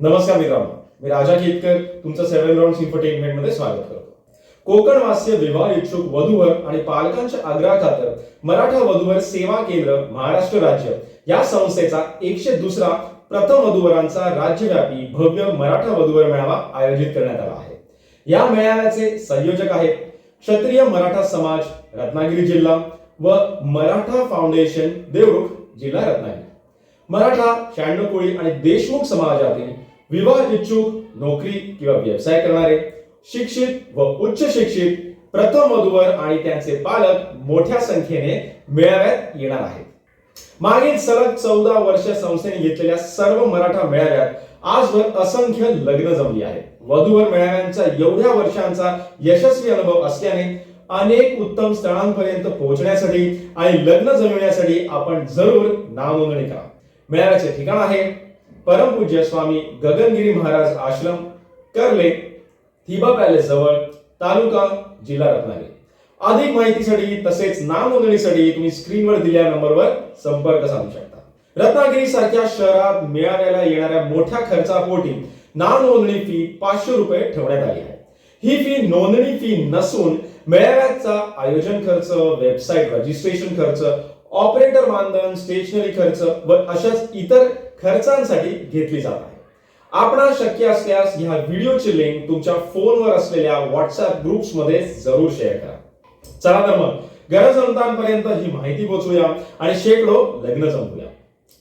नमस्कार मित्रांनो मी राजा केतकर तुमचं सेव्हन राऊंड इन्फरटेनमेंटमध्ये स्वागत करतो. कोकण वास्य विवाह इच्छुक वधूवर आणि पालकांच्या आग्रहाखातर मराठा वधूवर सेवा केंद्र महाराष्ट्र राज्य या संस्थेचा एकशे दुसरा प्रथम वधूवरांचा राज्यव्यापी भव्य मराठा वधूवर मेळावा आयोजित करण्यात आला आहे. या मेळाव्याचे संयोजक आहेत क्षत्रिय मराठा समाज रत्नागिरी जिल्हा व मराठा फाउंडेशन देवरुख जिल्हा रत्नागिरी. मराठा शहाण्णव कोळी आणि देशमुख समाजातील विवाह इच्छुक नोकरी किंवा व्यवसाय करणारे शिक्षित व उच्च शिक्षित प्रथम वधूवर आणि त्यांचे पालक मोठ्या संख्येने मेळाव्यात येणार आहेत. मागील सलग चौदा वर्ष संस्थेने घेतलेल्या सर्व मराठा मेळाव्यात आजवर असंख्य लग्न जमली आहेत. वधूवर मेळाव्यांचा एवढ्या वर्षांचा यशस्वी अनुभव असल्याने अनेक उत्तम स्थळांपर्यंत पोहोचण्यासाठी आणि लग्न जमविण्यासाठी आपण जरूर नावनोंदणी करा मेळाव्याचे ठिकाण आहे. परमपूज्य स्वामी गगनगिरी महाराज आश्रम कर्ले थिबा पॅलेस जवळ तालुका जिल्हा रत्नागिरी. अधिक माहितीसाठी तसेच नाव नोंदणीसाठी तुम्ही स्क्रीनवर दिलेल्या नंबरवर संपर्क साधू शकता. रत्नागिरी सारख्या शहरात मेळाव्याला येणाऱ्या मोठ्या खर्चापोटी नाव नोंदणी फी पाचशे रुपये ठेवण्यात आली आहे. ही फी नोंदणी फी नसून मेळाव्याचा आयोजन खर्च वेबसाईट रजिस्ट्रेशन खर्च ऑपरेटर मानधन स्टेशनरी खर्च व अशाच इतर खर्चांसाठी घेतली जात आहे. आपण शक्य असल्यास ह्या व्हिडिओची लिंक तुमच्या फोनवर असलेल्या व्हॉट्सअप ग्रुप्समध्ये जरूर शेअर करा. चला तर मग गरज गरजवंतांपर्यंत ही माहिती पोहोचूया आणि शेकडो लग्न जमवूया.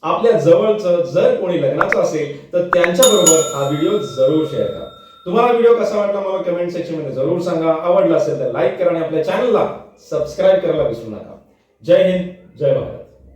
आपल्या जवळचं जर कोणी लग्नाचं असेल तर त्यांच्या बरोबर हा व्हिडिओ जरूर शेअर करा. तुम्हाला व्हिडिओ कसा वाटला मला कमेंट सेक्शनमध्ये जरूर सांगा. आवडला असेल तर लाईक करा आणि आपल्या चॅनलला सबस्क्राईब करायला विसरू नका. जय हिंद. जय भारत